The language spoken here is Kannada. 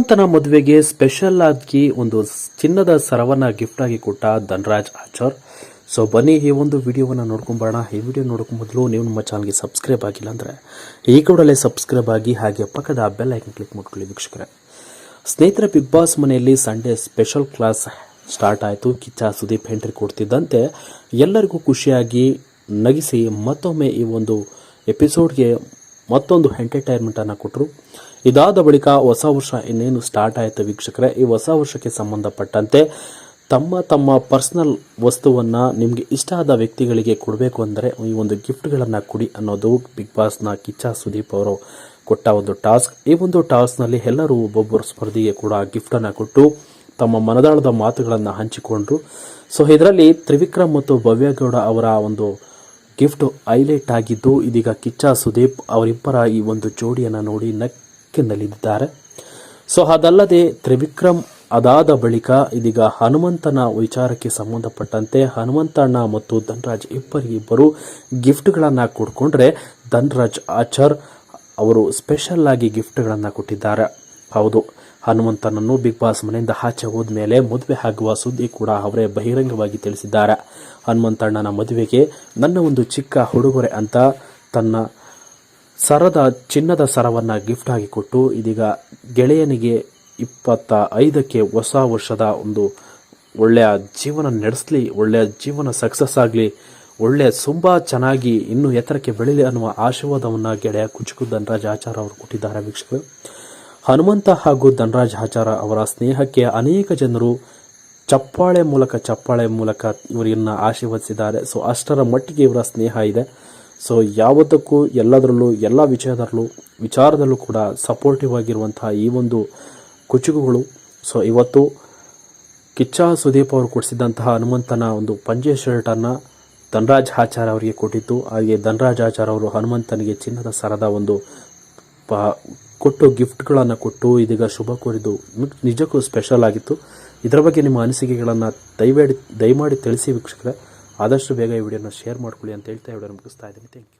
ಹನುಮಂತನ ಮದುವೆಗೆ ಸ್ಪೆಷಲ್ ಆಗಿ ಒಂದು ಚಿನ್ನದ ಸರವನ್ನ ಗಿಫ್ಟ್ ಆಗಿ ಕೊಟ್ಟ ಧನರಾಜ್ ಆಚಾರ್. ಸೊ ಬನ್ನಿ, ಈ ಒಂದು ವಿಡಿಯೋವನ್ನು ನೋಡ್ಕೊಂಬರೋಣ. ಈ ವಿಡಿಯೋ ನೋಡೋಕೆ ಮೊದಲು ನೀವು ನಮ್ಮ ಚಾನಲ್ಗೆ ಸಬ್ಸ್ಕ್ರೈಬ್ ಆಗಿಲ್ಲ ಅಂದರೆ ಈ ಕೂಡಲೇ ಸಬ್ಸ್ಕ್ರೈಬ್ ಆಗಿ ಹಾಗೆ ಪಕ್ಕದ ಬೆಲ್ ಐಕನ್ ಕ್ಲಿಕ್ ಮಾಡ್ಕೊಳ್ಳಿ ವೀಕ್ಷಕರೇ. ಸ್ನೇಹಿತರ ಬಿಗ್ ಬಾಸ್ ಮನೆಯಲ್ಲಿ ಸಂಡೇ ಸ್ಪೆಷಲ್ ಕ್ಲಾಸ್ ಸ್ಟಾರ್ಟ್ ಆಯಿತು. ಕಿಚ್ಚ, ಸುದೀಪ್ ಎಂಟ್ರಿ ಕೊಡ್ತಿದ್ದಂತೆ ಎಲ್ಲರಿಗೂ ಖುಷಿಯಾಗಿ ನಗಿಸಿ ಮತ್ತೊಮ್ಮೆ ಈ ಒಂದು ಎಪಿಸೋಡ್ಗೆ ಮತ್ತೊಂದು ಎಂಟರ್ಟೈನ್ಮೆಂಟನ್ನು ಕೊಟ್ಟರು ಇದಾದ ಬಳಿಕ ಹೊಸ ವರ್ಷ ಇನ್ನೇನು ಸ್ಟಾರ್ಟ್ ಆಯಿತು ವೀಕ್ಷಕರೇ. ಈ ಹೊಸ ವರ್ಷಕ್ಕೆ ಸಂಬಂಧಪಟ್ಟಂತೆ ತಮ್ಮ ತಮ್ಮ ಪರ್ಸನಲ್ ವಸ್ತುವನ್ನು ನಿಮಗೆ ಇಷ್ಟ ಆದ ವ್ಯಕ್ತಿಗಳಿಗೆ ಕೊಡಬೇಕು ಅಂದರೆ ಈ ಒಂದು ಗಿಫ್ಟ್ಗಳನ್ನು ಕೊಡಿ ಅನ್ನೋದು ಬಿಗ್ ಬಾಸ್ನ ಕಿಚ್ಚ ಸುದೀಪ್ ಅವರು ಕೊಟ್ಟ ಒಂದು ಟಾಸ್ಕ್ ಈ ಒಂದು ಟಾಸ್ಕ್ನಲ್ಲಿ ಎಲ್ಲರೂ ಒಬ್ಬೊಬ್ಬರು ಸ್ಪರ್ಧಿಗೆ ಕೂಡ ಗಿಫ್ಟನ್ನು ಕೊಟ್ಟು ತಮ್ಮ ಮನದಾಳದ ಮಾತುಗಳನ್ನು ಹಂಚಿಕೊಂಡ್ರು. ಸೊ ಇದರಲ್ಲಿ ತ್ರಿವಿಕ್ರಮ್ ಮತ್ತು ಭವ್ಯಗೌಡ ಅವರ ಒಂದು ಗಿಫ್ಟ್ ಹೈಲೈಟ್ ಆಗಿದ್ದು, ಇದೀಗ ಕಿಚ್ಚ ಸುದೀಪ್ ಅವರಿಬ್ಬರ ಈ ಒಂದು ಜೋಡಿಯನ್ನು ನೋಡಿ ನಕ್ಕಿನಲ್ಲಿದ್ದಾರೆ. ಸೊ, ಅದಲ್ಲದೆ ತ್ರಿವಿಕ್ರಮ್ ಅದಾದ ಬಳಿಕ ಇದೀಗ ಹನುಮಂತನ ವಿಚಾರಕ್ಕೆ ಸಂಬಂಧಪಟ್ಟಂತೆ ಹನುಮಂತಣ್ಣ ಮತ್ತು ಧನ್ರಾಜ್ ಇಬ್ಬರಿಗಿಬ್ಬರು ಗಿಫ್ಟ್ಗಳನ್ನು ಕೊಡ್ಕೊಂಡ್ರೆ ಧನ್ರಾಜ್ ಆಚಾರ್ ಅವರು ಸ್ಪೆಷಲ್ ಆಗಿ ಗಿಫ್ಟ್ಗಳನ್ನು ಕೊಟ್ಟಿದ್ದಾರೆ. ಹೌದು. ಹನುಮಂತನನ್ನು ಬಿಗ್ ಬಾಸ್ ಮನೆಯಿಂದ ಆಚೆ ಹೋದ್ಮೇಲೆ ಮದುವೆ ಆಗುವ ಸುದ್ದಿ ಕೂಡ ಅವರೇ ಬಹಿರಂಗವಾಗಿ ತಿಳಿಸಿದ್ದಾರೆ. ಹನುಮಂತಣ್ಣನ ಮದುವೆಗೆ ನನ್ನ ಒಂದು ಚಿಕ್ಕ ಹುಡುಗರೆ ಅಂತ ತನ್ನ ಸರದ ಚಿನ್ನದ ಸರವನ್ನು ಗಿಫ್ಟ್ ಆಗಿ ಕೊಟ್ಟು ಇದೀಗ ಗೆಳೆಯನಿಗೆ ಇಪ್ಪತ್ತ ಐದಕ್ಕೆ ಹೊಸ ವರ್ಷದ ಒಂದು ಒಳ್ಳೆಯ ಜೀವನ ನಡೆಸಲಿ, ಒಳ್ಳೆಯ ಜೀವನ ಸಕ್ಸಸ್ ಆಗಲಿ ಒಳ್ಳೆಯ ತುಂಬ ಚೆನ್ನಾಗಿ ಇನ್ನೂ ಎತ್ತರಕ್ಕೆ ಬೆಳೀಲಿ ಅನ್ನುವ ಆಶೀರ್ವಾದವನ್ನು ಗೆಳೆಯ ಕುಚುಕು ಧನರಾಜ್ ಆಚಾರ ಅವರು ಕೊಟ್ಟಿದ್ದಾರೆ ವೀಕ್ಷಕರು. ಹನುಮಂತ ಹಾಗೂ ಧನರಾಜ್ ಆಚಾರ ಅವರ ಸ್ನೇಹಕ್ಕೆ ಅನೇಕ ಜನರು ಚಪ್ಪಾಳೆ ಮೂಲಕ ಚಪ್ಪಾಳೆ ಮೂಲಕ ಇವರನ್ನ ಆಶೀರ್ವದಿಸಿದ್ದಾರೆ. ಸೊ ಅಷ್ಟರ ಮಟ್ಟಿಗೆ ಇವರ ಸ್ನೇಹ ಇದೆ. ಸೊ ಯಾವುದಕ್ಕೂ ಎಲ್ಲದರಲ್ಲೂ, ಎಲ್ಲ ವಿಷಯದಲ್ಲೂ ವಿಚಾರದಲ್ಲೂ ಕೂಡ ಸಪೋರ್ಟಿವ್ ಆಗಿರುವಂತಹ ಈ ಒಂದು ಕುಚುಕುಗಳು. ಸೊ ಇವತ್ತು ಕಿಚ್ಚ ಸುದೀಪ್ ಅವರು ಕೊಡಿಸಿದಂತಹ ಹನುಮಂತನ ಒಂದು ಪಂಜೆ ಶರ್ಟನ್ನು ಧನರಾಜ್ ಆಚಾರ ಅವರಿಗೆ ಕೊಟ್ಟಿದ್ದು ಹಾಗೆ ಧನರಾಜ್ ಆಚಾರ ಅವರು ಹನುಮಂತನಿಗೆ ಚಿನ್ನದ ಸರದ ಒಂದು ಕೊಟ್ಟು ಗಿಫ್ಟ್ಗಳನ್ನು ಕೊಟ್ಟು ಇದೀಗ ಶುಭ ಕೋರಿದ್ದು ನಿಜಕ್ಕೂ ಸ್ಪೆಷಲ್ ಆಗಿತ್ತು. ಇದರ ಬಗ್ಗೆ ನಿಮ್ಮ ಅನಿಸಿಕೆಗಳನ್ನು ದಯಮಾಡಿ ದಯಮಾಡಿ ತಿಳಿಸಿ ವೀಕ್ಷಕರೇ. ಆದಷ್ಟು ಬೇಗ ಈ ವಿಡಿಯೋನ ಶೇರ್ ಮಾಡ್ಕೊಳ್ಳಿ ಅಂತ ಹೇಳ್ತಾ ಈ ವಿಡಿಯೋ ಮುಗಿಸ್ತಾ ಇದ್ದೀನಿ. Thank you